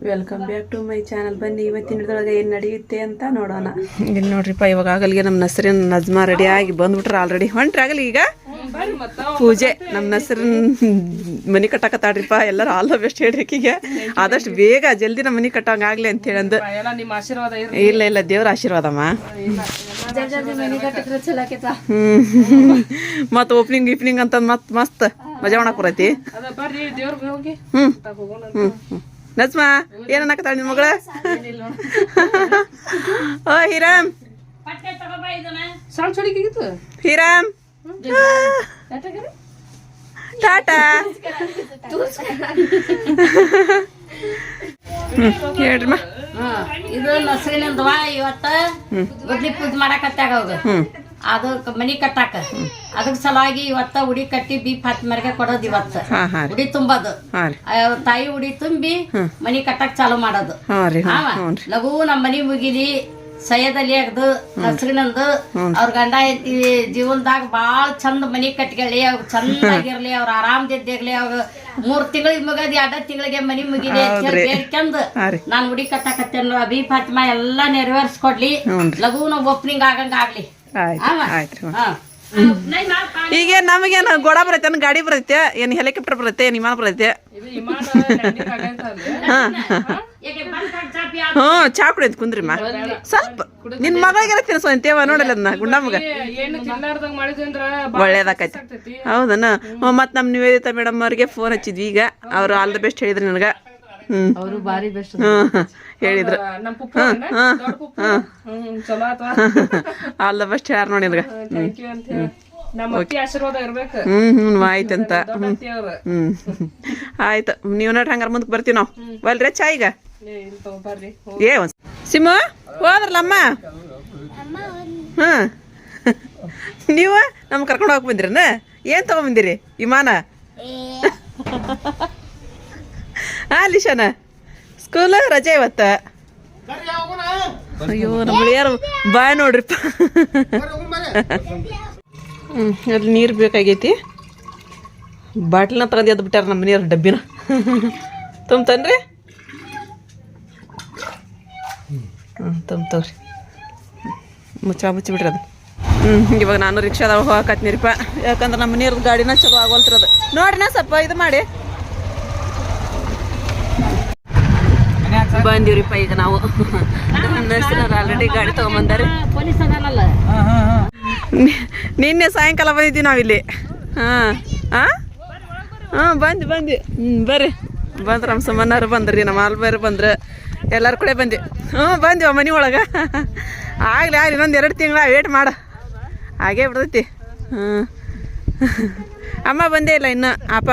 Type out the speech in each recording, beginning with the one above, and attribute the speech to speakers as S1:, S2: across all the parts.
S1: Welcome back to my channel ಬನ್ನಿ ಇವತ್ತಿನ ಹಿಡಿದೊಳಗೆ ಏನು ನಡೆಯುತ್ತೆ ಅಂತ ನೋಡೋಣ. ಇಲ್ಲಿ ನೋಡ್ರಿಪ್ಪ ಇವಾಗ ಆಗಲಿಗೆ ನಮ್ಮ ನಸರಿನ ನಜ್ಮಾ ರೆಡಿ ಆಗಿ ಬಂದ್ಬಿಟ್ರೆ ಆಲ್ರೆಡಿ ಹೊಂಟ್ರಿ ಆಗಲಿ ಈಗ? ಪೂಜೆ ನಮ್ಮ ನಸರಿನ ಮನೆ ಕಟ್ಟಕತ್ತಾಡ್ರಿಪ್ಪ ಎಲ್ಲರೂ ಆಲ್ ಬೆಸ್ಟ್ ಹೇಳ್ರಿ ಈಗ ಆದಷ್ಟು ಬೇಗ ಜಲ್ದಿ ನಮ್ಮ ಮನೆ ಕಟ್ಟಂಗ ಆಗಲಿ ಅಂತ ಹೇಳಂದು. ಇಲ್ಲ ಇಲ್ಲ, ದೇವ್ರ ಆಶೀರ್ವಾದಮ್ಮ. ಹ್ಮ್. ಮತ್ ಓಪನಿಂಗ್ ಗೀಪ್ನಿಂಗ್ ಅಂತ ಮತ್ ಮಸ್ತ್. ಮಜಾ ಮಾಡಕ್ ಬರತಿ. ಹ್ಮ್ ಹ್ಮ್. ನಜ್ಮಾ ಏನ್ ಅನ್ನಕತ್ತಾಳ ನಿನ್ ಮಗಳ? ಓ ಹಿರಾಮ್. ಹಿರಾಮ್. ಟಾಟಾ. ಹೇಳ್ರಮ್ಮ
S2: ಇದು ನಸರಿನಿಂದವ ಇವತ್ತ. ಗುದ್ಲಿ ಪೂಜೆ ಮಾಡಕತ್ತಾಗ ಅವ್ರು ಅದಕ್ಕೆ ಮನಿ ಕಟ್ಟಾಕ. ಅದಕ್ ಸಲುವಾಗಿ ಇವತ್ತ ಉಡಿ ಕಟ್ಟಿ ಬಿ ಮರಿಗೆ ಕೊಡೋದು ಇವತ್ತ. ಉಡಿ ತುಂಬೋದು. ತಾಯಿ ಉಡಿ ತುಂಬಿ ಮನಿ ಕಟ್ಟಕ್ ಚಾಲು ಮಾಡೋದು. ಲಘು ನಮ್ಮ ಮನಿ ಮುಗಿಲಿ ಸಯದಲ್ಲಿ ಅಗ್ದು ಹಸ್ರಿನಂದು ಅವ್ರ ಗಂಡ ಐತಿ ಜೀವನದಾಗ ಬಾಳ ಚಂದ ಮನಿ ಕಟ್ಕೊಳ್ಳಿ ಅವ್ರ ಚಂದಾಗಿರ್ಲಿ ಅವ್ರ ಆರಾಮದಿದ್ದಿರ್ಲಿ ಅವ್ರ ಮೂರ್ ತಿಂಗಳಿಗೆ ಮುಗದ್ ಎರಡ ತಿಂಗಳಿಗೆ ಮನಿ ಮುಗಿಲಿ
S1: ಬೇಡ್ಕಂದ್
S2: ನಾನ್ ಉಡಿ ಕಟ್ಟಾಕತ್ತೇನು ಅಭಿ ಫಾತಿಮಾ ಎಲ್ಲಾ ನೆರವೇರ್ಸ್ಕೊಡ್ಲಿ. ಲಘುನ ಓಪನಿಂಗ್ ಆಗಂಗ ಆಗ್ಲಿ
S1: ಆಯ್ತು ಆಯ್ತು. ಈಗ ನಮಗೇನು ಗೋಡ ಬರೈತೆ ಏನು ಗಾಡಿ ಬರೈತೆ ಏನು ಹೆಲಿಕಾಪ್ಟರ್ ಬರುತ್ತೆ ಏನು ವಿಮಾನ ಬರೈತೆ. ಹ್ಞೂ ಚಾ ಕುಡಿಯಂತ ಕುಂದ್ರಿಮ್ಮ ಸ್ವಲ್ಪ. ನಿನ್ ಮಗಳಿಗೆ ತಿನ್ಸೋಂತೇವ ನೋಡಲ್ಲ ಅದನ್ನ ಗುಂಡಮ್ಮಗ
S3: ಬಾಳ್
S1: ಒಳ್ಳೇದಾಕೈತಿ ಹೌದನ? ಹ್ಞೂ ಮತ್ತು ನಮ್ಮ ನಿವೇದಿತಾ ಮೇಡಮ್ ಅವ್ರಿಗೆ ಫೋನ್ ಹಚ್ಚಿದ್ವಿ ಈಗ. ಅವ್ರು ಆಲ್ ದ ಬೆಸ್ಟ್ ಹೇಳಿದ್ರು ನನಗೆ. ಹ್ಞೂ
S2: ಅವರು ಬಾರಿ ಬೆಸ್ಟ್
S1: ಹ್ಞೂ ಹೇಳಿದ್ರು.
S3: ಹ್ಮ್
S1: ಆಲ್ ದ ಬೆಸ್ಟ್ ನೋಡಿ ನನಗೆ
S3: ಹೇಳಿ. ನಮ್ಮ ಅತ್ತಿ ಆಶೀರ್ವಾದ ಇರ್ಬೇಕು.
S1: ಹ್ಞೂ ಹ್ಞೂ ಆಯ್ತಂತ ಹ್ಮ್ ಆಯ್ತು. ನೀವು ನೋಡ್ರಿ ಹಂಗಾರ ಮುಂದಕ್ಕೆ ಬರ್ತೀವಿ ನಾವು. ಬಲ್ರಿ ಚಾ ಈಗ?
S3: ಒಂದ್
S1: ಏ ಒಂದು ಸಿಮ್ಮು ಹೋದ್ರಲ್ಲಮ್ಮ ಹಾಂ. ನೀವು ನಮ್ಮ ಕರ್ಕೊಂಡು ಹೋಗಿ ಬಂದಿರನ? ಏನು ಬಂದಿರಿ? ವಿಮಾನ? ಹಾಂ ಲಿಶಾನ? ಸ್ಕೂಲ್ ರಜೆ ಇವತ್ತ. ಅಯ್ಯೋ, ನಮ್ಮ ಯಾರು ಬಾಯ್ ನೋಡ್ರಿಪ್ಪ. ಹ್ಮ್, ಅಲ್ಲಿ ನೀರು ಬೇಕಾಗೈತಿ. ಬಾಟ್ಲನ್ನ ತಗೊಂಡು ಎದ್ದು ಬಿಟ್ಟಾರ ನಮ್ಮ ನೀರು ಡಬ್ಬಿನ. ತುಂಬತನ್ರಿ ಹ್ಞೂ ತುಂಬ್ತವ್ರಿ ಮುಚ್ಚ, ಮುಚ್ಚಿ ಬಿಡ್ರಿ ಅದು ಹ್ಞೂ ಇವಾಗ ನಾನು ರಿಕ್ಷಾದಾಗ ಹೋಗಕತ್ನಿರಿಪ್ಪ ಯಾಕಂದ್ರೆ ನಮ್ಮ ನೀರದ ಗಾಡಿನ ಚಲೋ ಆಗೋಲ್ತಿರೋದು ನೋಡ್ರಿ ನಾ ಸ್ವಲ್ಪ ಇದು ಮಾಡಿ. ಬಂದಿವ್ರಿಪ್ಪ ಈಗ ನಾವು. ನರ್ಸಿನವ್ರು ಆಲ್ರೆಡಿ ಗಾಡಿ ತೊಗೊಂಬಂದಾರೆ. ನಿನ್ನೆ ಸಾಯಂಕಾಲ ಬಂದಿದ್ದೀವಿ ನಾವಿಲ್ಲಿ ಹಾಂ ಹಾಂ ಹಾಂ ಬಂದು ಬಂದು. ಹ್ಞೂ ಬರ್ರಿ. ಬಂದ್ರೆ ನಮ್ಮ ಸುಮ್ಮನಾರು ಬಂದ್ರಿ ನಮ್ಮ ಆಲ್ಬಾರು ಬಂದ್ರೆ. ಎಲ್ಲರೂ ಕೂಡ ಬಂದ್ವಿ ಹ್ಞೂ ಬಂದಿವ ಮನೆ ಒಳಗೆ. ಆಗಲಿ ಆಗಲಿ ಇನ್ನೊಂದು ಎರಡು ತಿಂಗಳ ವೇಟ್ ಮಾಡ. ಹಾಗೇ ಬಿಡ್ತೈತಿ. ಹ್ಞೂ. ಅಮ್ಮ ಬಂದೇ ಇಲ್ಲ ಇನ್ನು ಅಪ್ಪ.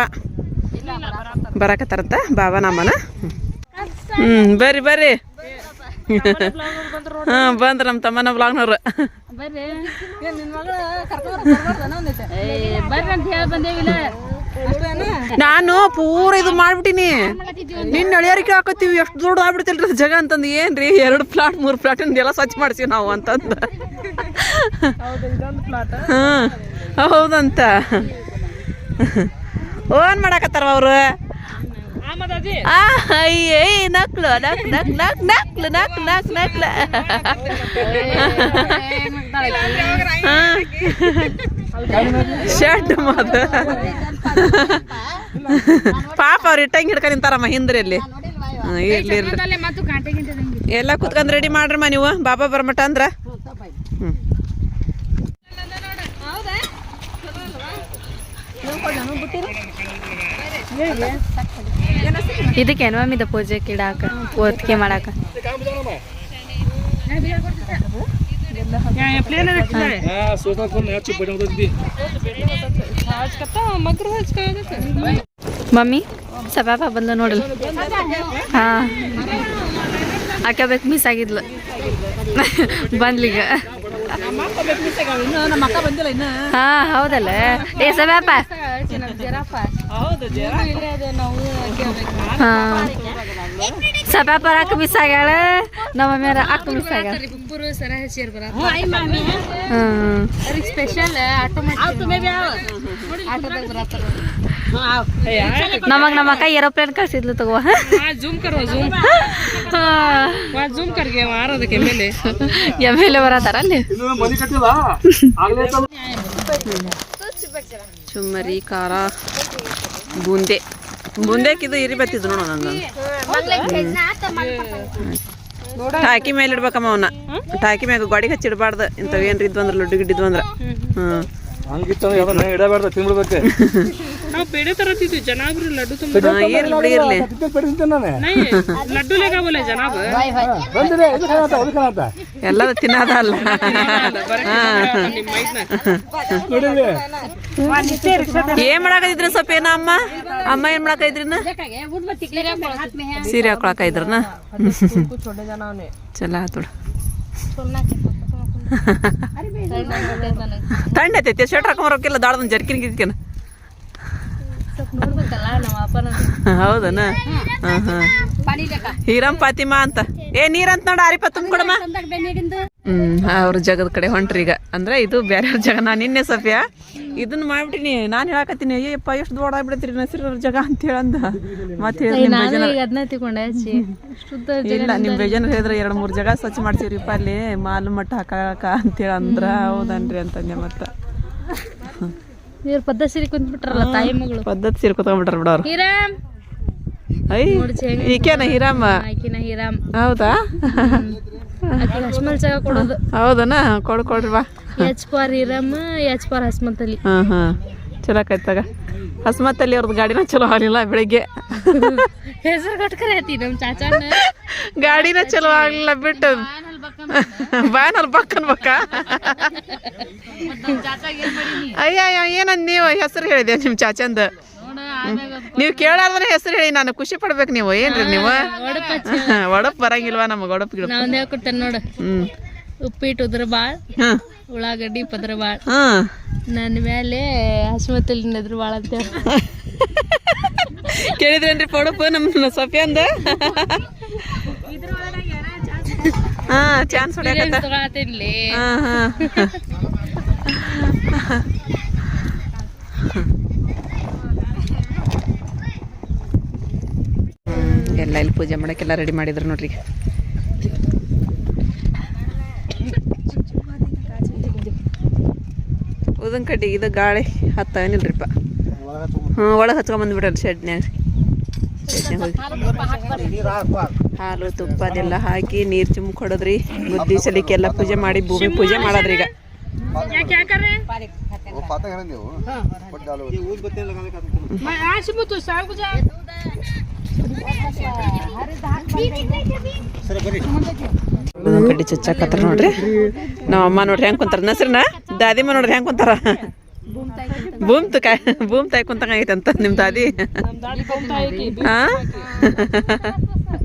S1: ಬರಾಕತ್ತಾರಂತ ಬಾಬಾ ನಮ್ಮನ? ಹ್ಞೂ ಬರ್ರಿ ಬರ್ರಿ. ಹಾಂ ಬಂದ್ರ ನಮ್ಮ ತಮ್ಮನ ಬ್ಲಾಗ್ನವ್ರು
S2: ಬರ್ರಿ. ಅಂತ ಹೇಳಿ ಬಂದೇವಿಲ್ಲ
S1: ನಾನು ಪೂರ ಇದು ಮಾಡ್ಬಿಟ್ಟಿನಿ. ನಿನ್ನ ಅಳಿಯರಿಕೆ ಹಾಕತ್ತೀವಿ ಎಷ್ಟು ದೊಡ್ಡ ಆಗ್ಬಿಡ್ತಿಲ್ರಿ ಜಗ ಅಂತಂದ್. ಏನ್ರಿ ಎರಡು ಪ್ಲಾಟ್ ಮೂರು ಪ್ಲಾಟ್ ಎಲ್ಲ ಸ್ವಚ್ಛ ಮಾಡ್ತೀವಿ ನಾವು ಅಂತಂದ. ಹಾಂ ಹೌದಂತ. ಓನ್ ಮಾಡಾಕತ್ತಾರ ಅವರು?
S3: ಆಮದಾಜಿ?
S1: ಆ ಅಯ್ಯೇ ನಕ್ಲು ನಕ್ ನಕ್ ನಕ್ ನಕ್ ನಕ್ಲ. ಶರ್ಟ್ ಮಾದ ಪಾಪ ಅವ್ರು ಇಟ್ಟಂಗೆ ಹಿಡ್ಕೊಂಡು ನಿಂತಾರಮ್ಮ ಹಿಂದ್ರಲ್ಲಿ. ಇಲ್ಲಿ ಇರ್ಲಿ ಇರ್ಲಿ. ಎಲ್ಲ ಕುತ್ಕೊಂಡ್ ರೆಡಿ ಮಾಡ್ರಮ್ಮ ನೀವು. ಬಾಬಾ ಬರ್ಮಟ ಅಂದ್ರ. ಹ್ಮ್.
S4: ಇದಕ್ಕೇನು ಮಮ್ಮಿ ಇದು ಪೂಜೆಗೆ ಇಡಾಕ ಒತ್ತಿಗೆ ಮಾಡಾಕ. ಮಮ್ಮಿ ಸಬಾಬ ಬಂದ ನೋಡಲ್ ಹಾ. ಬೇಕು ಮಿಸ್ ಆಗಿದ್ಲು. ಬಂದ್ಲೀಗ. ಹಾ ಹೌದಲ್ಲ. ಏ ಸಪಾಪ ಹಾ. ಸಭಾ ಬರಾಕ ಮಿಸ್ ಆಗ್ಯಾಳ ನಮ್ಮ ಮೇರ ಅಕ್ಕ ಮಿಸ್ ಆಗ್ಯಾಳ ಹ್ಮ್ ನಮಗ್ ನಮ್ಮ ಅಕ್ಕ ಏರೋಪ್ಲೇನ್ ಕಳ್ಸಿದ್ಲು ತಗೋ.
S3: ಜೂಮ್ ಕರೋ ಜೂಮ್. ಜೂಮ್ ಕರ್ಗೆ ಮಾರೋದಕ್ಕೆ ಮೇಲೆ
S4: ಎಂ ಎಲ್ ಎ ಬರತಾರ ಅಲ್ಲಿ
S1: ಚುಮ್ಮರಿ ಖಾರ ಬೂಂದೆ. ಇರಿ ಬತ್ತಿದ್ದು ನೋಡು ನಂಗೆ ಟಾಕಿ ಮೇಲೆ ಇಡ್ಬೇಕಮ್ಮ ಅವನ್ನ ಟಾಕಿ ಮ್ಯಾಗ ಗೋಡಿಗೆ ಹಚ್ಚಿಡ್ಬಾರ್ದು ಇಂಥವು ಏನ್ರಿ ಇದ್ವು ಅಂದ್ರೆ ಲಡ್ಡು ಗಿಡ್ಡಿದ್ವು ಅಂದ್ರೆ ಹ್ಞೂ
S5: ಹಂಗಿತ್ತು ಯಾವ್ದನ್ನ ಇಡಬಾರ್ದು ತಿನ್ಬಿಡ್ಬೇಕು
S3: ನಾವು ಪೇಡೆ ತರತಿದ್ವಿ ಜನಾಬ್ರು ಲಡ್ಡು ತುಂಬ
S1: ಇರ್ಲಿ ಬಿಡಿ ಇರ್ಲಿ
S5: ನಾನೇ
S3: नहीं लड्डू लेगा बोले जनाब
S5: ಬಂದಿದೆ ಇದು ಕಾಣತ್ತ ಅದು ಕಾಣತ್ತ
S1: ಎಲ್ಲದ ತಿನ್ನೋದ ಅಲ್ಲ
S3: ನಿಮ್ಮ ಮೈದ್ನ
S5: ನೋಡಿದ್ರಿ
S1: ಏನ್ ಮಾಡಾಕೈದ್ರಿ ಸ್ವಲ್ಪ ಏನ ಅಮ್ಮ ಅಮ್ಮ ಏನ್ ಮಾಡಾಕೈದ್ರಿನ ಸೀರೆ ಹಾಕೊಳಕೈದ್ರನ ಚಲ ಆತು ಥಂಡ ಐತೈತಿ ಶರ್ಟ್ ಹಾಕೊಂಬರೋಕಿಲ್ಲ ದಾಳದನ್ ಜರ್ಕಿನ್ ಗಿರ್ಕಿನ ಹೌದನ? ಹಾ ಹಾ. ಹೀರಂ ಫಾತಿಮಾ ಅಂತ. ಏ ನೀರಂತ ನೋಡ ಆರಿಪ ತುಂಬಕೊಡಮ್ಮ. ಹ್ಮ್ ಅವ್ರ ಜಗದ ಕಡೆ ಹೊಂಟ್ರಿ ಈಗ. ಅಂದ್ರೆ ಇದು ಬೇರೆ ಜಗ. ನಾನು ನಿನ್ನೆ ಸಫಿಯಾ ಇದನ್ನ ಮಾಡ್ಬಿಟ್ಟಿನಿ ನಾನು ಹೇಳಕತ್ತೀನಿ ಅಯ್ಯಪ್ಪ ಎಷ್ಟು ದೊಡ್ಡಾಗ್ಬಿಡತ್ರಿ ನಸಿರ ಜಗ ಅಂತ ಹೇಳಂದ. ಮತ್ತೆ ಇಲ್ಲ ನಿಮ್ ಬೇಜನ್ ಹೇಳಿದ್ರೆ ಎರಡ್ ಮೂರು ಜಗ ಸ್ವಚ್ಛ ಮಾಡ್ಸಿವ್ರಿಪ್ಪ ಅಲ್ಲಿ. ಮಾಲು ಮಟ್ಟ ಹಾಕಾಕ ಅಂತ ಹೇಳಂದ್ರ. ಹೌದನ್ರಿ ಅಂತಂದೆ ಮತ್ತ.
S4: ಇವ್ರ ಪದ್ಧ ಸಿರಿ ಕುಂತ್ಬಿಟ್ರಲ್ಲ ತಾಯಿ ಮಗಳು.
S1: ಪದ್ಧತಿ ಸೇರ್ಕೊತ್ಕೊಂಡ್ಬಿಟ್ರ ಬಿಡೋರು.
S4: ಹೀರಾಮ್!
S1: ಐ ಈಕೆನ ಹಿರಾಮ?
S4: ಆಕಿನ ಹೀರಾಮ್.
S1: ಹೌದಾ?
S4: ಆಕಿ ಹಸ್ಮಲ್ ಜಾಗ ಕೊಡೋದು.
S1: ಹೌದನಾ? ಕೊಡ್ ಕೊಡ್ರಿ ಬಾ.
S4: ಎಚ್ ಪಾರ್ ಹೀರಾಮ್ ಎಚ್ ಪಾರ್ ಹಸ್ಮಂತ್ ಅಲ್ಲಿ
S1: ಹಾ ಹಾ. ಚಲೋ ಆಕೈತಾಗ ಹಸ್ಮತ್ತಲ್ಲಿ ಅವ್ರದ್ದು ಗಾಡಿನ ಚಲೋ ಆಗ್ಲಿಲ್ಲ ಬೆಳಿಗ್ಗೆ.
S4: ಹೆಸರು ಕಟ್ಕರೆ ಐತಿ ನಮ್ಮ ಚಾಚಾನ.
S1: ಗಾಡಿನ ಚಲೋ ಆಗ್ಲಿಲ್ಲ ಬಿಟ್ಟು. ಬಾಯನಲ್ಲಿ ಬಕ್ಕನ್ ಬಕ್ಕ ಅಯ್ಯ ಅಯ್ಯೋ ಏನಂದ್ ನೀವು ಹೆಸರು ಹೇಳಿದೆ ನಿಮ್ ಚಾಚಂದ? ನೀವು ಕೇಳಾರ್ದ್ರೆ ಹೆಸರು ಹೇಳಿ ನಾನು ಖುಷಿ ಪಡ್ಬೇಕು ನೀವು. ಏನ್ರಿ ನೀವು? ಒಡಪ್ ಬರಂಗಿಲ್ವಾ ನಮಗ್ ಒಡಪ್
S4: ಗಿಡ ಹೇಳ್ಕೊಡ್ತೇನೆ ನೋಡು. ಉಪ್ಪಿಟ್ಟು ಉದ್ರ ಬಾಳ್ ಉಳ್ಳಾಗಡ್ಡಿ ಪದ್ರ ಬಾಳ್. ನನ್ನ ಮೇಲೆ ಹಸ್ಮತಲ್ಲಿ ನೆದ್ರ ಬಾಳ ಅಂತ
S1: ಕೇಳಿದ್ರೇನ್ರಿ ಪಡಪ್ ನಮ್ಮ ಸಫಿಯಂದ? ಹಾ ಚಾನ್ಸ್
S4: ತಗೊಳತಿನ್ಲಿ
S1: ಹಾ ಹಾ. ಎಲ್ಲ ಇಲ್ಲಿ ಪೂಜೆ ಮಾಡಕ್ಕೆಲ್ಲ ರೆಡಿ ಮಾಡಿದ್ರು ನೋಡ್ರಿ. ಉದನ್ ಕಡ್ಡಿ ಇದು ಗಾಳಿ ಹತ್ತ ಏನಿಲ್ರಿಪ್ಪ ಹ್ಞೂ ಒಳಗೆ ಹಚ್ಕೊಂಬಂದ್ಬಿಟ್ರಿ ಶೆಡ್ನ್ಯಾಗ. ಶೆಡ್ನ್ಯಾಗ ಹೋಗಿ ಹಾಲು ತುಪ್ಪ ಅದೆಲ್ಲ ಹಾಕಿ ನೀರು ಚುಮ್ ಕೊಡೋದ್ರಿ. ಬುದ್ಧಿ ಸಲಿಕೆ ಎಲ್ಲ ಪೂಜೆ ಮಾಡಿ ಭೂಮಿ ಪೂಜೆ ಮಾಡೋದ್ರಿ ಈಗ. ಕಡ್ಡಿ ಚಚ್ಚಾಕತ್ತಾರ ನೋಡ್ರಿ. ನಮ್ಮ ಅಮ್ಮ ನೋಡ್ರಿ ಹೆಂಗ್ ಕುಂತಾರ. ನಸ್ರನ? ದಾದಿಮ್ಮ ನೋಡ್ರಿ ಹೆಂಗ್ ಕುಂತಾರ? ಭೂಮ್ ತುಕ ಭೂಮ್ ತಾಯಿ ಕುಂತಂಗ ಐತಂತ ಅಂತ ನಿಮ್ ದಾದಿ ಹಾ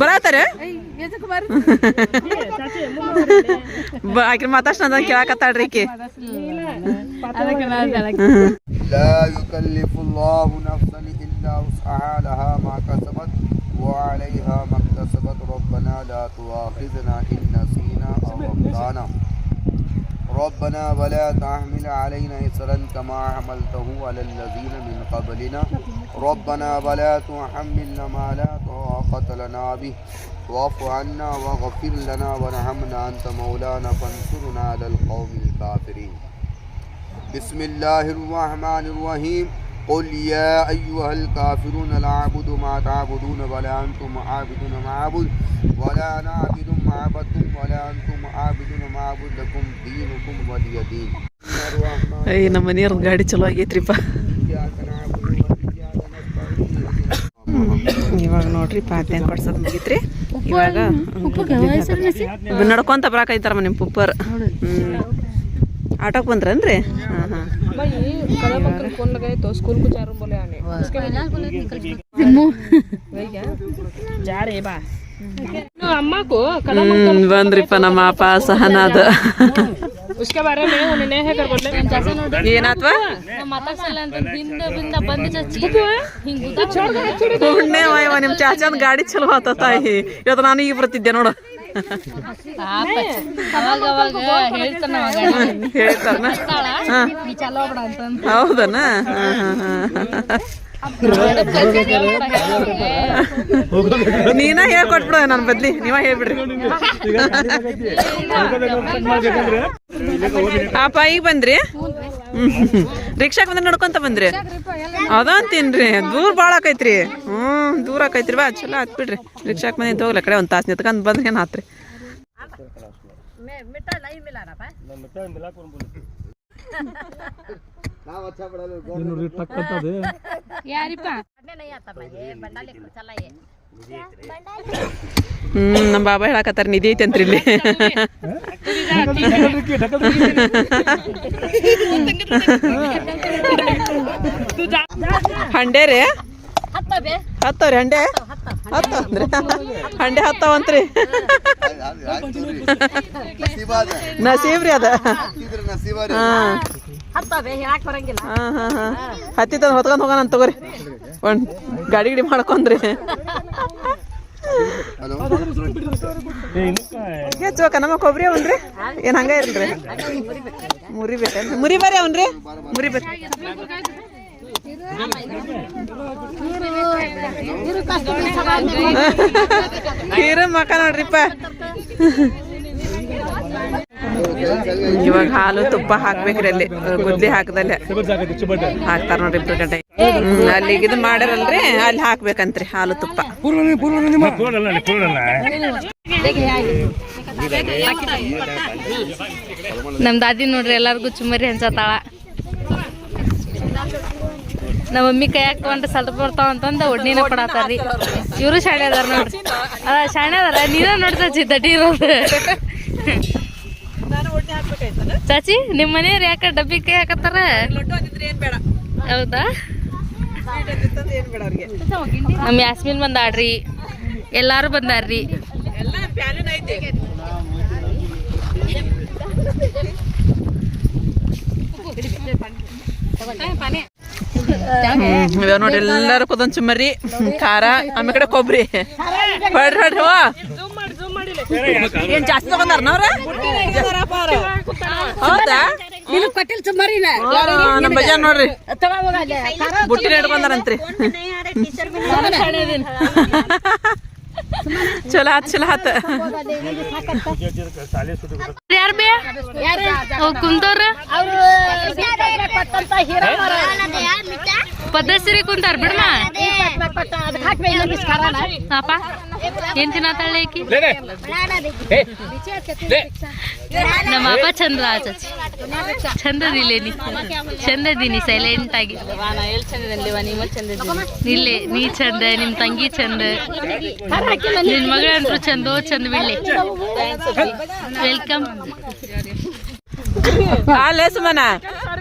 S1: ಬರತ್ತಾರ ಆಕಿ ಮಾತಾಡ್ಸ ಕೇಳಾಕತ್ತಾಳ್ರಿ ಈಕಿ
S6: لا يكلف الله نفسا إلا وسعها لها ما كسبت وعليها ما اكتسبت ربنا لا تؤاخذنا إن نسينا أو أخطأنا ربنا ولا تحمل علينا إصرا كما حملته على الذين من قبلنا. ربنا ولا تحملنا ما لا طاقة لنا به. واعف عنا واغفر لنا وارحمنا أنت مولانا فانصرنا على القوم الكافرين. بسم الله الرحمن الرحيم. قل يا أيها الكافرون لا أعبد ما تعبدون ولا أنتم عابدون ما أعبد ولا أنا عابد ما عبدتم ولا أنتم عابدون ما أعبد لكم دينكم ولي دين الرحمن
S1: ಐ ನಮ್ಮ ಮನೆಯವ್ರ ಗಾಡಿ ಚಲೋ ಆಗೈತ್ರಿಪ್ಪ
S6: إياك نعبد وإياك نستعين
S1: ಇವಾಗ ನೋಡ್ರಿ ಪಾತ್ಯಾನ ಕೊಡ್ಸೋದು ಮುಗಿತ್ರಿ ಇವಾಗ ಇವ್ ನಡ್ಕೊಂತ ಬರಾಕೈತಾರಮ್ಮ ನಿಮ್ಮ ಪುಪ್ಪರ್ ಹ್ಮ್ ಆಟೋಕ್ ಬಂದ್ರನ್ರಿ ಹಾಂ ಹಾಂ
S3: कलर मकर कौन लगाए तो स्कूल को चारों बोले आने उसके भैया जा रहे बा अम्मा को कलर
S1: ಹ್ಮ್ ಬಂದ್ರಿಪ್ಪ ನಮ್ಮ ಅಪ್ಪ ಸಹನಾದ
S3: उसके बारे में उन्होंने है कर बोले
S1: ಏನಾತ್ವ
S4: ಮಾತಾಡ್ಸಲ್ಲ ಅಂತ ಹಿಂದ ಬಿಂದ ಬಂದು ಚಚ್ಚಿ ಹಿಂಗ್
S1: ಪುಣ್ಯ ವಾಯವ ನಿಮ್ಮ ಚಾಚಾನ ಗಾಡಿ ಚಲೋ ಆತ ತಾಯಿ ಇವತ್ತು ನಾನು ಈಗ ಬರ್ತಿದ್ದೆ ನೋಡು
S4: ಅವಾಗ ಅವಾಗ ಹೇಳ್ತಾನ
S1: ಹೇಳ್ತಾರನ ಹಾಂ
S4: ನೀ ಚಲೋ ಬಿಡ ಅಂತ
S1: ಹೌದನ ಹಾಂ ಹಾಂ ಹಾಂ ನೀನ ಹೇಳ್ಕೊಟ್ಬಿಡ ನನ್ನ ಬದ್ಲಿ. ನೀವ ಹೇಳ್ಬಿಡ್ರಿ. ಅಪ್ಪ ಈಗ ಬಂದ್ರಿ? ರಿಕ್ಷಾಕ್ ಬಂದ್ರೆ ನಡ್ಕೊಂತ ಬಂದ್ರಿ? ಅದ ಅಂತೀನ್ರಿ ದೂರ ಭಾಳ ಆಕೈತ್ರಿ. ಹ್ಮ್, ದೂರ ಆಕೈತ್ರಿ. ಬಾ, ಚಲೋ ಆತ್ ಬಿಡ್ರಿ. ರಿಕ್ಷಾಕ್ ಬಂದಿದ್ದು ಹೋಗ್ಲ ಕಡೆ ಒಂದ್ ತಾಸ್ ನಿತ್ಕೊಂಡ್ ಬಂದ್ರೆ ಏನ್ ಆತ್ರಿ?
S4: ಯಾರಿಪ್ಪ?
S1: ಹ್ಮ್ ನಮ್ಮ ಬಾಬಾ ಹೇಳಕತ್ತಾರ ನಿಧಿ ಐತೆ ಅಂತ್ರಿ ಇಲ್ಲಿ. ಹಂಡೆ ರೀ. ಹತ್ತವ್ರಿ ಹಂಡೆ? ಹತ್ತ ಅಂದ್ರಿ? ಹಂಡೆ ಹತ್ತವಂತ್ರಿ ನಸೀಬ್ರಿ ಅದ. ಹಾ. ಹತ್ತಿ ತಂದು ಹೊತ್ಕೊಂಡ್ ಹೋಗೋಣ ತಗೋರಿ. ಒಂದ್ ಗಾಡಿ ಗಿಡಿ ಮಾಡ್ಕೊಂಡ್ರಿ.
S6: ಹಲೋ
S1: ಹೆಚ್ಚೋಕ ನಮ್ಮ ಕೊಬ್ಬರಿ ಅವನ್ರಿ. ಏನ್ ಹಂಗ ಇರಲ್ರಿ ಮುರಿ ಮುರಿಬಾರಿ ಅವನ್ರಿ. ಮುರಿ ಬರ್ರಿ. ಹೀರ ಮಕ್ಕ ನೋಡ್ರಿಪ್ಪ. ಇವಾಗ ಹಾಲು ತುಪ್ಪ ಹಾಕ್ಬೇಕ್ರಿ ಅಲ್ಲಿ ಗುದ್ಲಿ ಹಾಕದಲ್ಲೇ. ಹಾಕ್ತಾರ ನೋಡ್ರಿ ಇಬ್ರು ಗಂಟೆ ಅಲ್ಲಿ ಇದು ಮಾಡ್ಯಾರಲ್ರಿ ಅಲ್ಲಿ ಹಾಕ್ಬೇಕಂತ್ರಿ ಹಾಲು ತುಪ್ಪ.
S4: ನಮ್ ದಾದಿ ನೋಡ್ರಿ ಎಲ್ಲಾರ್ಗು ಚುಮ್ಮರಿ ಹಂಚತಾಳ. ನಮ್ಮ ಮಮ್ಮಿ ಕೈ ಹಾಕೊಂಡ್ರೆ ಸ್ವಲ್ಪ ಬರ್ತಾವ ಅಂತಂದ ಒಡ್ನಿನ ಕೊಡತಾರಿ ಇವರು ಶಾಣೆ ಅದಾರ ನೋಡ್ರಿ. ಅದ ಶಾಣೆ ಅದಾರ. ನೀನ ನೋಡ್ತಾ ದಡ್ಡಿ ಇರೋದು. ಚಾಚಿ ನಿಮ್ಮ ಮನೆಯವ್ರು ಯಾಕ ಡಬ್ಬಿ ಕೈ ಹಾಕತ್ತಾರ? ಹೌದಾ? ನಮ್ ಯಾಸ್ಮಿನ್ ಬಂದಾಡ್ರಿ ಎಲ್ಲಾರು ಬಂದಾರ್ರಿ.
S1: ಹ್ಮ್ ಇವಾಗ ನೋಡ್ರಿ ಎಲ್ಲಾರು ಕುದೊಂದ್ ಮರಿ ಖಾರ ಆಮೇಲೆ ಕಡೆ ಕೊಬ್ಬರಿ ಹೊಡ್ರಿ ಹೊಡ್ರಿ ಹೋ. ಏನ್ ಜಾಸ್ತಿ ತಗೊಂಡಾರ ಹೌದಾ? ನಮ್ಮ ನಮ್ ಬಜಾರ್ ನೋಡ್ರಿ. ಬುಟ್ಟಿನ ಇಟ್ಕೊಂಡಾರಂತ್ರಿ ಚಲೋ ಆತ್ ಚಲೋ ಆತ
S4: ಯಾರ್ ಬೇ ಕುಂತವ್ರ ಪದ್ಮಶ್ರೀ ಕುಂತಾರ ಬಿಡಮ್ಮ ಅಪ್ಪ ಏನ್ ತಿನ್ನತ್ತಾಳೆ ಈಕಿ ನಮ್ಮ ಅಪ್ಪ ಚಂದ್ರ ಚಾಚಿ ಚಂದದಿಲ್ಲೇನಿ ಚಂದದೀನಿ ಸೈಲೆಂಟ್ ಆಗಿ. ಇಲ್ಲೇ ನೀ ಚಂದ ನಿಮ್ ತಂಗಿ ಚಂದ. ನಿನ್ ಮಗಳ ಅಂತೂ ಚಂದೋ ಚಂದ ಬಿಡ್ಲಿ. ವೆಲ್ಕಮ್
S1: ಅಲ್ಲೇ ಸುಮನ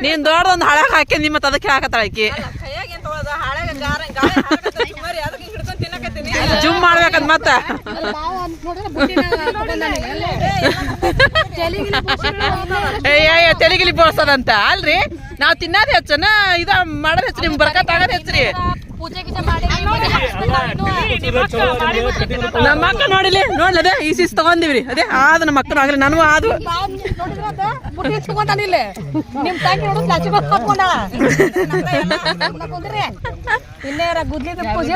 S1: ನೀನ್ ದೊಡ್ಡದೊಂದು ಹಳಕ್ ಹಾಕಿ ನಿಮ್ಮ ಅದಕ್ಕೆ ಹಾಕತ್ತಾಳ ಆಕಿ. ಜುಮ್ ಮಾಡ್ಬೇಕಂತ ಮತ್ತ. ತೆಲಿಗಿಲಿ ಬೋಳ್ಸದಂತ. ಅಲ್ರಿ? ನಾವ್ ತಿನ್ನೋದ್ ಹೆಚ್ಚನ ಇದ ಮಾಡೋದ್ ಹೆಚ್ಚು ನಿಮ್ ಬರ್ಕತ್ ಆಗೋದ್ ಹೆಚ್ಚ್ರಿ ನಮ್ಮ ಅಕ್ಕ ನೋಡಿಲಿ ಅದೇ, ಈ ಸಿಸ್ ತಗೊಂಡಿವ್ರಿ. ಅದೇ, ಆದ ನಮ್ಮ ಅಕ್ಕನ ಆಗ್ಲಿ ನನಗೂ ಆದ್ರು
S7: ನಿಮ್ ತಂಗಿ ನೋಡು ಇನ್ನೇರ ಗುದ್ಲಿದ ಪೂಜೆ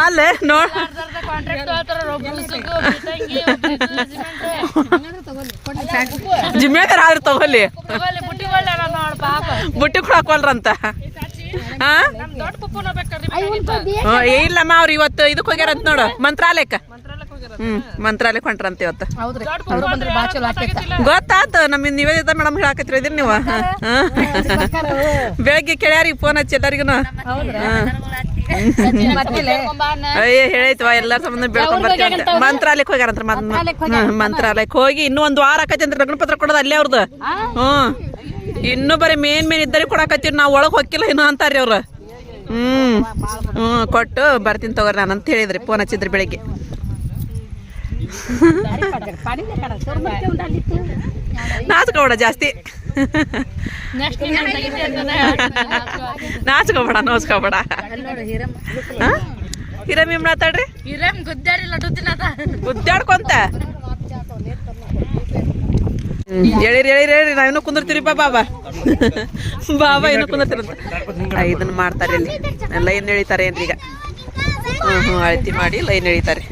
S1: ಅಲ್ಲೇ ನೋಡ. ಜಿಮ್ಮೇದಾರ ಆದ್ರೆ ತಗೊಳ್ಳಿ. ಬುಟ್ಟಿ ಕೂಡ ಹಾಕೊಳ್ರಂತ ಹಾ? ಹ್ಮ್, ಏ ಇಲ್ಲಮ್ಮ ಅವ್ರು ಇವತ್ತು ಇದಕ್ ಹೋಗ್ಯಾರಂತ ನೋಡು ಮಂತ್ರಾಲಯಕ್ಕ. ಹ್ಮ್ ಮಂತ್ರಾಲಯಕ್ಕೆ ಹೊಂಟ್ರಂತ ಇವತ್ತು. ಗೊತ್ತಾತ ನಮ್ಮ ನಿವೇದಿತ ಮೇಡಮ್ ಹೇಳಾಕತ್ರಿ ಇದೀರಿ ನೀವು? ಹಾಂ. ಬೆಳಗ್ಗೆ ಕೇಳ್ಯಾರಿ ಫೋನ್ ಹಚ್ಚಿ ಎಲ್ಲರಿಗೂ ಅಯ್ಯ ಹೇಳೈತವ ಎಲ್ಲಾರ ಸಂಬಂಧ ಬೇಡ್ಕೊಂಡ್ ಬರ್ತೀವಿ ಅಂತ. ಮಂತ್ರಾಲಯಕ್ಕೆ ಹೋಗ್ಯಾರಂತ್ರ ಮಂತ್ರಾಲಯಕ್ಕೆ ಹೋಗಿ ಇನ್ನೂ ಒಂದು ವಾರ ಆಕತಿ ಅಂದ್ರೆ ಲಗ್ನ ಪತ್ರ ಕೊಡೋದು ಅಲ್ಲೇ ಅವ್ರದ್ದು ಹ್ಮ್ ಇನ್ನೂ ಬರೀ ಮೇನ್ ಮೇನ್ ಇದ್ದರಿ ಕೊಡಾಕತ್ತೀವಿ ನಾವು ಒಳಗೆ ಹೋಗಿಲ್ಲ ಇನ್ನು ಅಂತಾರ್ರಿ ಅವ್ರು. ಹ್ಮ್. ಹ್ಮ್ ಕೊಟ್ಟು ಬರ್ತೀನಿ ತಗೋರಿ ನಾನು ಅಂತ ಹೇಳಿದ್ರಿ ಫೋನ್ ಹಚ್ಚಿದ್ರಿ ಬೆಳಿಗ್ಗೆ. ನಾಚ್ಕೋಬೇಡ ಜಾಸ್ತಿ. ನಾಚ್ಕೋಬೇಡ ನೋಚ್ಕೋಬೇಡ. ಹಿರಮ್ ಏನ್ ಮಾತಾಡ್ರಿ?
S4: ಹಿರಮ್ ಗುದ್ದಾಡಿ ಲಡ್ಡು ತಿನ್ನದ
S1: ಗುದ್ದಾಡ್ಕೊಂತ? ಹೇಳಿರಿ ಹೇಳಿರಿ ಹೇಳಿರಿ ನಾ ಇನ್ನೂ ಬಾ ಬಾಬಾ ಬಾಬಾ ಇನ್ನೂ ಕುಂದಿರ್ತೀರಂತ ಇದನ್ನ ಮಾಡ್ತಾರೆ ಇಲ್ಲಿ. ಲೈನ್ ಎಳಿತಾರೆ ಏನ್ರಿ ಈಗ ಹ್ಞೂ ಹ್ಮ್ ಅಳತಿ ಮಾಡಿ ಲೈನ್ ಎಳಿತಾರೆ.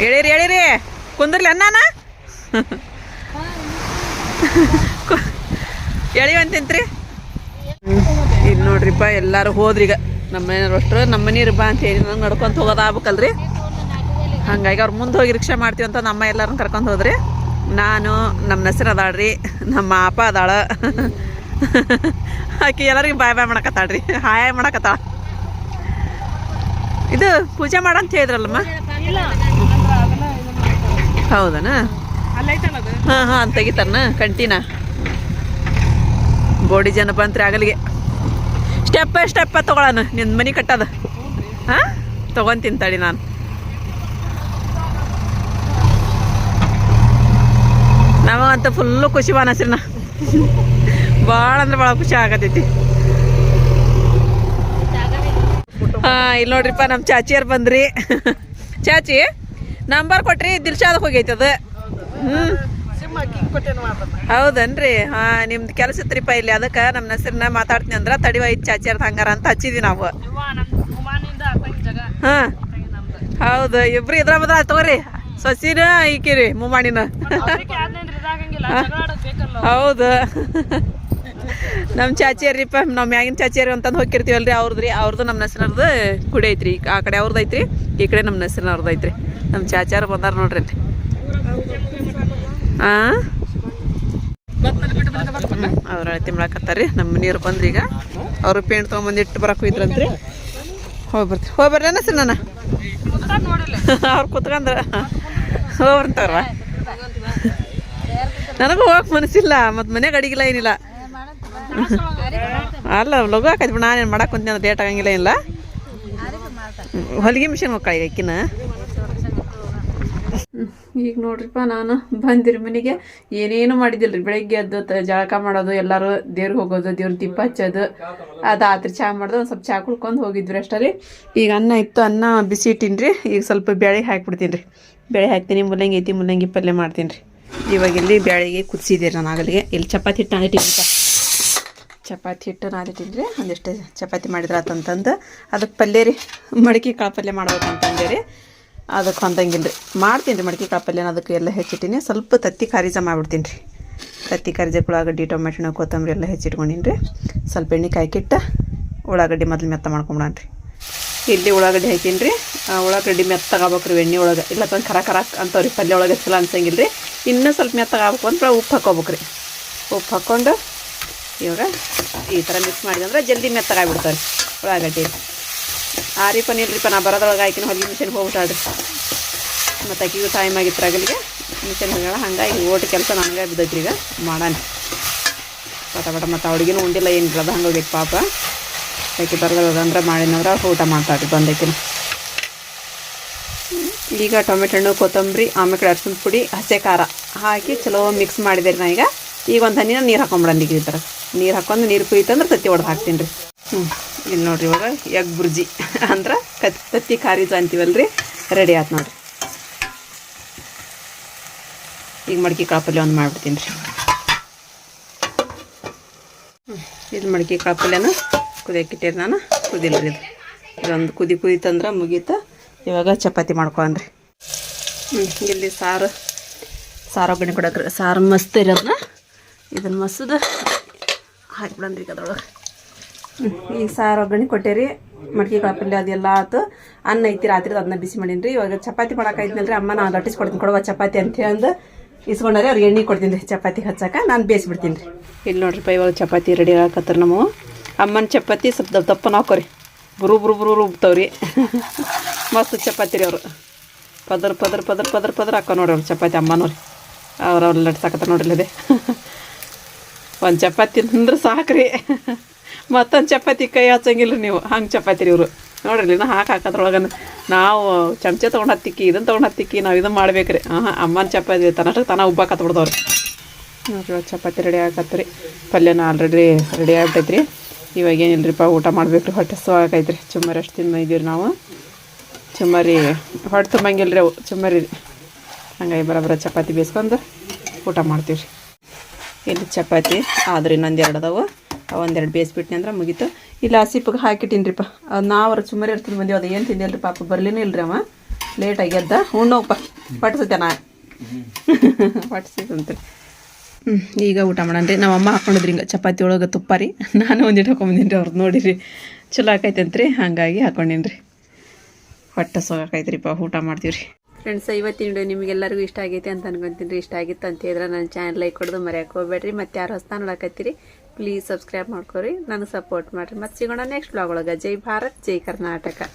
S1: ಹೇಳಿರಿ ಹೇಳಿರಿ ಕುಂದ್ರಲಿ ಅನ್ನಾನ? ಎಳಿವಂತಂತ್ರಿ ಇಲ್ಲಿ ನೋಡ್ರಿಪ್ಪ ಎಲ್ಲರೂ ಈಗ. ನಮ್ಮ ಮನೆಯವ್ರು ಅಷ್ಟ್ರು ನಮ್ಮ ಮನೆಯವ್ರು ಬಾ ಅಂತ ಹೇಳಿ ನಂಗೆ ನಡ್ಕೊಂತ ಹೋಗೋದು ಆಗ್ಬೇಕಲ್ರಿ. ಹಂಗಾಗಿ ಅವ್ರು ಮುಂದೆ ಹೋಗಿ ರಿಕ್ಷಾ ಮಾಡ್ತೀವಿ ಅಂತ ನಮ್ಮ ಎಲ್ಲರನ್ನ ಕರ್ಕೊಂಡು ಹೋದ್ರಿ. ನಾನು ನಮ್ಮ ಹೆಸರು ಅದಾಳ್ರಿ, ನಮ್ಮ ಅಪ್ಪ ಅದಾಳ. ಆಕಿ ಎಲ್ಲರಿಗೂ ಬಾಯ್ ಬಾಯ್ ಮಾಡಕತ್ತಾಳ್ರಿ. ಹಾಯ್ ಮಾಡಕತ್ತಾಳ. ಇದು ಪೂಜೆ ಮಾಡಂತ ಹೇಳಿದ್ರಲ್ಲಮ್ಮ? ಹೌದನಾ? ಹಾಂ ಹಾಂ ತೆಗಿತಾರನ ಕಂಟಿನ. ಬೋಡಿ ಜನ ಬಂತ್ರಿ ಆಗಲಿಗೆ. ಸ್ಟೆಪ್ ಸ್ಟೆಪ್ಪ ಸ್ಟೆಪ್ ತಗೊಳ್ಳೋಣ ನಿನ್ನ ಮನೆ ಕಟ್ಟದ. ಹಾಂ? ತೊಗೊಂತೀನಿ ತಡಿ ನಾನು. ನಮಗಂತ ಫುಲ್ಲು ಖುಷಿ ಬಾನಸ್ರಿನ ಭಾಳ ಅಂದ್ರೆ ಭಾಳ ಖುಷಿ ಆಗತೈತಿ. ಹಾಂ ಇಲ್ಲಿ ನೋಡ್ರಿಪ್ಪ ನಮ್ಮ ಚಾಚಿಯರ್ ಬಂದ್ರಿ. ಚಾಚಿ? ನಂಬರ್ ಕೊಟ್ರಿ ದಿಲ್ಶಾದ ಹೋಗೈತೆ ಅದು. ಹ್ಞೂ ಹೌದನ್ರಿ, ಹಾ, ನಿಮ್ದು ಕೆಲಸ ಇತ್ರಿಪ್ಪ ಇಲ್ಲಿ ಅದಕ್ಕೆ ನಮ್ಮ ಹೆಸರನ್ನ ಮಾತಾಡ್ತೀನಿ ಅಂದ್ರ ತಡಿವ ಐದು ಚಾಚಿಯರ್ದ ಹಂಗಾರ ಅಂತ ಹಚ್ಚಿದ್ವಿ ನಾವು. ಹಾ. ಹೌದು, ಇಬ್ರು ಇದ್ರ ಬದ್ರ ತಗೋರಿ, ಸಸಿನ ಈಕಿರಿ ಮುಮಾಣಿನ ಹೌದು. ನಮ್ಮ ಚಾಚಿಯರಿಪ್ಪ ನಮ್ಮ ಮ್ಯಾಗಿನ ಚಾಚಿಯರಿ ಅಂತಂದು ಹೋಗಿರ್ತೀವಲ್ರಿ ಅವ್ರದ್ರಿ ಅವ್ರದ್ದು ನಮ್ಮ ಹೆಸರದ್ದು ಕುಡಿ ಐತ್ರಿ ಆ ಕಡೆ ಅವ್ರದ್ದು ಐತ್ರಿ, ಈ ಕಡೆ ನಮ್ಮ ಹೆಸರಿನ ಅವ್ರದ್ದು ಐತ್ರಿ. ನಮ್ಮ ಚಾಚಾರು ಬಂದಾರ ನೋಡ್ರಿ ಅಲ್ಲಿ ಆ? ಅವ್ರ ಅಳತಿ ಮಾಡಕತ್ತಾರಿ ನಮ್ಮ ನೀರು ಬಂದ್ರಿ ಈಗ. ಅವರು ಪೇಂಟ್ ತೊಗೊಂಬಂದು ಇಟ್ಟು ಬರಕ್ಕೆ ಹೋಯ್ದ್ರಂತ್ರಿ ಹೋಗಿ ಬರ್ತೀರಿ ಹೋಗಿ ಬರ್ರಿ ಅನ್ನ ನಾನು. ಅವ್ರು ಕುತ್ಕೊಂಡ್ರ ಹೋಗಿ ಬರ್ತಾರವ ನನಗೂ ಹೋಗಕ್ಕೆ ಮನಸ್ಸಿಲ್ಲ. ಮತ್ತು ಮನೆಗೆ ಅಡಿಗಿಲ್ಲ ಏನಿಲ್ಲ. ಅಲ್ಲ ಲಗು ಹಾಕೈತಿ ಬಿಡು. ನಾನೇನು ಮಾಡಕ್ಕೆ ಡೇಟ್ ಆಗಂಗಿಲ್ಲ ಇಲ್ಲ ಹೊಲಿಗೆ ಮಿಷನ್ ಹೋಗ್ಕಳಿ ಅಕ್ಕಿನ ಈಗ ನೋಡ್ರಿಪ್ಪ ನಾನು ಬಂದಿರಿ ಮನೆಗೆ. ಏನೇನು ಮಾಡಿದಿಲ್ರಿ? ಬೆಳಗ್ಗೆ ಎದ್ದು ಜಳಕ ಮಾಡೋದು, ಎಲ್ಲರೂ ದೇವ್ರಿಗೆ ಹೋಗೋದು ದೇವ್ರ ದೀಪ ಹಚ್ಚೋದು, ಅದು ಆತ್ರಿ ಚಹಾ ಮಾಡೋದು ಒಂದು ಸ್ವಲ್ಪ ಚಹಾ ಕುಡ್ಕೊಂಡು ಹೋಗಿದ್ವಿ ಅಷ್ಟೇ ರೀ. ಈಗ ಅನ್ನ ಇತ್ತು, ಅನ್ನ ಬಿಸಿ ಇಟ್ಟೀನಿ ಈಗ ಸ್ವಲ್ಪ ಬೇಳೆ ಹಾಕ್ಬಿಡ್ತೀನಿ ರೀ ಬೇಳೆ ಹಾಕ್ತೀನಿ, ಮುಲ್ಲಂಗಿ ಐತಿ, ಮುಲ್ಲಂಗಿ ಪಲ್ಯ ಮಾಡ್ತೀನಿ ರೀ ಇವಾಗ ಇಲ್ಲಿ ಬೇಳೆಗೆ ಕುದಿಸಿದ್ದೀರಿ ನಾನು ಆಗಲಿಗೆ. ಇಲ್ಲಿ ಚಪಾತಿ ಹಿಟ್ಟು ನಾದಿಟ್ಟಿದ್ದೀನಿ ಚಪಾತಿ ಹಿಟ್ಟು ನಾದಿಟ್ಟಿನಿ ರೀ ಒಂದಿಷ್ಟು ಚಪಾತಿ ಮಾಡಿದ್ರೆ ಆತಂತಂದು. ಅದಕ್ಕೆ ಪಲ್ಯ ರೀ, ಮಡಕೆ ಕಾಳು ಪಲ್ಯ ಮಾಡ್ಬೇಕಂತಂದೆ ರೀ. ಅದಕ್ಕೆ ಹೊಂದಂಗಿಲ್ಲ ರೀ ಮಾಡ್ತೀನಿ ರೀ ಮಡಿಕೆ ಕಾಳು ಪಲ್ಯನ ಅದಕ್ಕೆ ಎಲ್ಲ ಹೆಚ್ಚಿಟ್ಟಿನಿ. ಸ್ವಲ್ಪ ತತ್ತಿ ಖಾರಿಜ ಮಾಡಿಬಿಡ್ತೀನಿ ರೀ. ತತ್ತಿ ಖಾರಿಜ ಉಳ್ಳಾಗಡ್ಡಿ ಟೊಮೆಟೊ ಕೊತ್ತಂಬರಿ ಎಲ್ಲ ಹೆಚ್ಚಿಟ್ಕೊಂಡಿನಿ ರೀ. ಸ್ವಲ್ಪ ಎಣ್ಣೆ ಕಾಯ್ಕಿಟ್ಟು ಉಳ್ಳಾಗಡ್ಡಿ ಮೊದಲು ಮೆತ್ತ ಮಾಡ್ಕೊಂಬಿಡೋಣ ರೀ. ಇಲ್ಲಿ ಉಳ್ಳಾಗಡ್ಡಿ ಹಾಕೀನಿ ರೀ. ಉಳ್ಳಾಗಡ್ಡಿ ಮೆತ್ತಗಾಗ್ಬೇಕು ರೀ ಎಣ್ಣೆ ಒಳಗೆ. ಇಲ್ಲ ತಂದು ಖರ ಖರ ಅಂತವ್ರಿ ಪಲ್ಯ ಒಳಗೆ ಚಲೋ ಅನ್ಸಂಗಿಲ್ಲ ರೀ. ಇನ್ನೂ ಸ್ವಲ್ಪ ಮೆತ್ತಗಾಗ್ಬೇಕು ಅಂದ್ರೆ ಉಪ್ಪು ಹಾಕೋಬೇಕು ರೀ ಉಪ್ಪು ಹಾಕ್ಕೊಂಡು ಇವಾಗ ಈ ಥರ ಮಿಕ್ಸ್ ಮಾಡಿದಂದ್ರೆ ಜಲ್ದಿ ಮೆತ್ತಗಾಗ್ಬಿಡ್ತಾರೆ ಉಳ್ಳಾಗಡ್ಡಿ. ಆರಿ ಪನ್ನೀರ್ ರೀ ನಾ ಬರೋದ್ರೊಳಗೆ ಆಕಿನ ಹೊಲಿಗೆ ಮಿಷನ್ ಹೋಗ್ಬಿಟ್ಟಾಳ್ರಿ. ಮತ್ತು ಆಕಿಗೂ ಟೈಮ್ ಆಗಿತ್ತು ರಗಲಿಗೆ. ಮಿಷನ್ ಹೋಗ್ಯಾಳ, ಹಂಗಾಗಿ ಓಟ್ ಕೆಲಸ ನನಗೆ ಬಿದ್ದೈತ್ರಿ ಈಗ ಮಾಡೋಣ ಪಟ ಪಟ ಮತ್ತು ಅವ್ಳಿಗೇನು ಉಂಡಿಲ್ಲ ಏನು ಅದು ಹಂಗೆ ಹೋಗಿತ್ತು ಪಾಪ. ಆಕೆ ಬರೋದ್ರೊಳಗೆ ಮಾಡಿನವ್ರ ಊಟ ಮಾಡ್ತಾಳ್ರಿ, ಬಂದೈಕಿನ. ಈಗ ಟೊಮೆಟೊ ಹಣ್ಣು, ಕೊತ್ತಂಬರಿ ಆಮೇಲೆ ಅರ್ಶಿನ ಪುಡಿ, ಹಸೆ ಖಾರ ಹಾಕಿ ಚಲೋ ಮಿಕ್ಸ್ ಮಾಡಿದೆ ರೀ ನಾ ಈಗ. ಈಗ ಒಂದು ಹನಿನ ನೀರು ಹಾಕೊಂಬಿಡೋಣ ಈಗ ಈ ಥರ ನೀರು ಹಾಕೊಂಡು ನೀರು ಕುಯ್ತಂದ್ರೆ ತತ್ತಿ ಹೊಡೆದು ಹಾಕ್ತೀನಿ ರೀ ಹ್ಞೂ ಇಲ್ಲಿ ನೋಡ್ರಿ ಇವಾಗ ಎಗ್ ಬುರ್ಜಿ. ಅಂದ್ರೆ ಕತ್, ತತ್ತಿ ಅಂತೀವಲ್ಲ ರೀ ರೆಡಿ ಆಯ್ತು ನೋಡ್ರಿ. ಈಗ ಮಡ್ಕಿ ಕಾಪಲ್ಯ ಒಂದು ಮಾಡಿಬಿಡ್ತೀನಿ ರೀ. ಇದು ಮಡ್ಕಿ ಕಾಪಲ್ಯನ ಕುದಿಯಕ್ಕಿಟ್ಟಿರಿ ನಾನು. ಕುದಿಲ್ಲ ರೀ ಇದು. ಇದೊಂದು ಕುದಿ ಕುದಿತಂದ್ರೆ ಮುಗೀತು ಇವಾಗ ಚಪಾತಿ ಮಾಡ್ಕೊಂಡ್ರಿ. ಹ್ಞೂ ಇಲ್ಲಿ ಸಾರು ಸಾರು ಒಗ್ಗರಣೆ ಕೊಡಕ್ರಿ. ಸಾರು ಮಸ್ತ್ ಇರೋದನ್ನ ಇದನ್ನು ಮಸ್ದು ಹಾಕ್ಬಿಡನ್ರಿ ಈಗ ಅದ್ರೊಳಗೆ. ಈಗ ಸಾರು ಒಗ್ಗರಣೆ ಕೊಟ್ಟೇರಿ, ಮಡ್ಕಿ ಕಾಪಲ್ಯ ಅದೆಲ್ಲ ಆತು. ಅನ್ನ ಐತಿ ರಾತ್ರಿ ಅದನ್ನ ಬಿಸಿ ಮಾಡೀನಿ ರೀ ಇವಾಗ ಚಪಾತಿ ಮಾಡಕ್ಕೆ ಐತ್ನಲ್ರಿ ಅಮ್ಮ ನಾನು ಲಟ್ಟಿಸ್ಕೊಡ್ತೀನಿ ಕೊಡುವ ಚಪಾತಿ ಅಂತ ಹೇಳಿ ಇಸ್ಕೊಂಡ್ರೆ, ಅವ್ರಿಗೆ ಎಣ್ಣೆ ಕೊಡ್ತೀನಿ ರೀ ಚಪಾತಿ ಹಚ್ಚಾಕ, ನಾನು ಬೇಯಿಸ್ಬಿಡ್ತೀನಿ ರೀ. ಇಲ್ಲಿ ನೋಡ್ರಿ ಪಾ ಇವಾಗ ಚಪಾತಿ ರೆಡಿ ಆಗಕತ್ತಾರ ನಮ್ಮ ಅಮ್ಮನ ಚಪಾತಿ ಸ್ವಲ್ಪ ದಪ್ಪ ದಪ್ಪನ ರೀ ಬುರು ಬುರು ಬುರು ರುಬ್ತಾವ್ರಿ ಮಸ್ತ್ ಚಪಾತಿ ರೀ ಅವರು. ಪದರ್ ಪದರ್ ಪದರ್ ಪದರ್ ಪದರ್ ಹಾಕೋ ನೋಡ್ರಿ ಅವ್ರು ಚಪಾತಿ ಅಮ್ಮನವ್ರಿ ಅವ್ರು ಅವ್ರು ಲಟ್ಸಾಕತ್ತಾರ ನೋಡ್ರಿ ಅದೇ ಒಂದು ಚಪಾತಿ ಅಂದ್ರೆ ಸಾಕ್ರಿ. ಮತ್ತೊಂದು ಚಪಾತಿ ಕೈ ಹಚ್ಚಂಗಿಲ್ಲ ನೀವು. ಹಂಗೆ ಚಪಾತಿ ರೀ ಇವರು. ನೋಡ್ರಿ ನಾ ಹಾಕಿ ಹಾಕೋದ್ರೊಳಗನ ನಾವು ಚಮಚೆ ತೊಗೊಂಡು ಹತ್ತಿಕ್ಕಿ ಇದನ್ನು ತೊಗೊಂಡು ಹತ್ತಿಕ್ಕಿ ನಾವು ಇದನ್ನು ಮಾಡ್ಬೇಕು ರೀ ಹಾಂ ಅಮ್ಮನ ಚಪಾತಿ ತನಕ ತನ ಉಬ್ಬಾಕತ್ ಬಿಡ್ದವ್ರಿ ನೋಡ್ರಿ ಇವಾಗ ಚಪಾತಿ ರೆಡಿ ಆಗತ್ತರಿ ಪಲ್ಯನ ಆಲ್ರೆಡಿ ರೆಡಿ ಆಗ್ಬಿಟ್ಟೈತೆ ರೀ ಇವಾಗ ಏನಿಲ್ಲರಿಪ್ಪ ಊಟ ಮಾಡಬೇಕು ಹೊಟ್ಟೆ ಸೊ ಆಗೈತೆ ರೀ ಚುಮ್ಮರಿ ಅಷ್ಟು ತಿಂದಿದ್ದೀವಿ ನಾವು. ಚುಮ್ಮರಿ ಹೊಟ್ಟೆ ತುಂಬಂಗಿಲ್ಲ ರೀ ಅವು. ಚುಮ್ಮರಿ ಹಂಗಾಗಿ ಬರೋಬ್ಬರ ಚಪಾತಿ ಬೇಯಿಸ್ಕೊಂಡು ಊಟ ಮಾಡ್ತೀವಿ ರೀ ಇಲ್ಲಿ ಚಪಾತಿ, ಆದ್ರೆ ಇನ್ನೊಂದು ಎರಡು ಅದಾವು. ಒಂದೆರಡು ಬೇಯಿಸ್ಬಿಟ್ನಿ ಅಂದ್ರೆ ಮುಗೀತು. ಇಲ್ಲ ಹಸಿಪಿಗೆ ಹಾಕಿಟ್ಟಿನ್ರಿಪ್ಪ. ಅದು ನಾವ್ರ ಸುಮಾರು ಇರ್ತೀನಿ ಬಂದೀವಿ, ಅದು ಏನು ತಿಂದಿಲ್ರಿ ಪಾಪ, ಬರ್ಲಿನೇ ಇಲ್ರಿ ಅವ. ಲೇಟ್ ಆಗ್ಯದ ಉಣ್ಣೋಪ್ಪ ಪಟ್ಸತ್ತೆ ನಾ. ಪಟ್ಸಿದಂತ್ರಿ ಹ್ಞೂ ಈಗ ಊಟ ಮಾಡಣ್ರಿ ನಮ್ಮ ಅಮ್ಮ ಹಾಕೊಂಡಿದ್ರಿ ಹಿಂಗೆ ಚಪಾತಿ ಒಳಗೆ ತುಪ್ಪ ರೀ ನಾನು ಒಂದಿಟ್ಟು ಹಾಕೊಂಬಂದಿನಿ ರೀ ಅವ್ರದ್ದು ನೋಡಿರಿ. ಚಲೋ ಆಕೈತಂತ್ರಿ, ಹಾಗಾಗಿ ಹಾಕೊಂಡೀನಿ ರೀ ಹೊಟ್ಟೆ ಸೋಗಾಕೈತ್ರಿಪ್ಪ ಊಟ ಮಾಡ್ತೀವಿ ರೀ ಫ್ರೆಂಡ್ಸ್ ಇವತ್ತಿನ ವಿಡಿಯೋ ನಿಮಗೆಲ್ಲರಿಗೂ ಇಷ್ಟ ಆಗೈತೆ ಅಂತ ಅನ್ಕೊಂತೀನಿ ರೀ. ಇಷ್ಟ ಆಗಿತ್ತು ಅಂತ ಹೇಳಿದ್ರೆ ನನ್ನ ಚಾನಲ್ ಲೈಕ್ ಕೊಡೋದು ಮರೆಯೋಕೆ ಹೋಗ್ಬೇಡ್ರಿ. ಮತ್ತೆ ಯಾರು ಹೊಸ್ತಾ ನೋಡಕತ್ತೀರಿ ಪ್ಲೀಸ್ ಸಬ್ಸ್ಕ್ರೈಬ್ ಮಾಡ್ಕೊರಿ. ನನಗೆ ಸಪೋರ್ಟ್ ಮಾಡಿರಿ. ಮತ್ತೆ ಸಿಗೋಣ ನೆಕ್ಸ್ಟ್ ಬ್ಲಾಗ್ ಒಳಗೆ. ಜೈ ಭಾರತ್, ಜೈ ಕರ್ನಾಟಕ.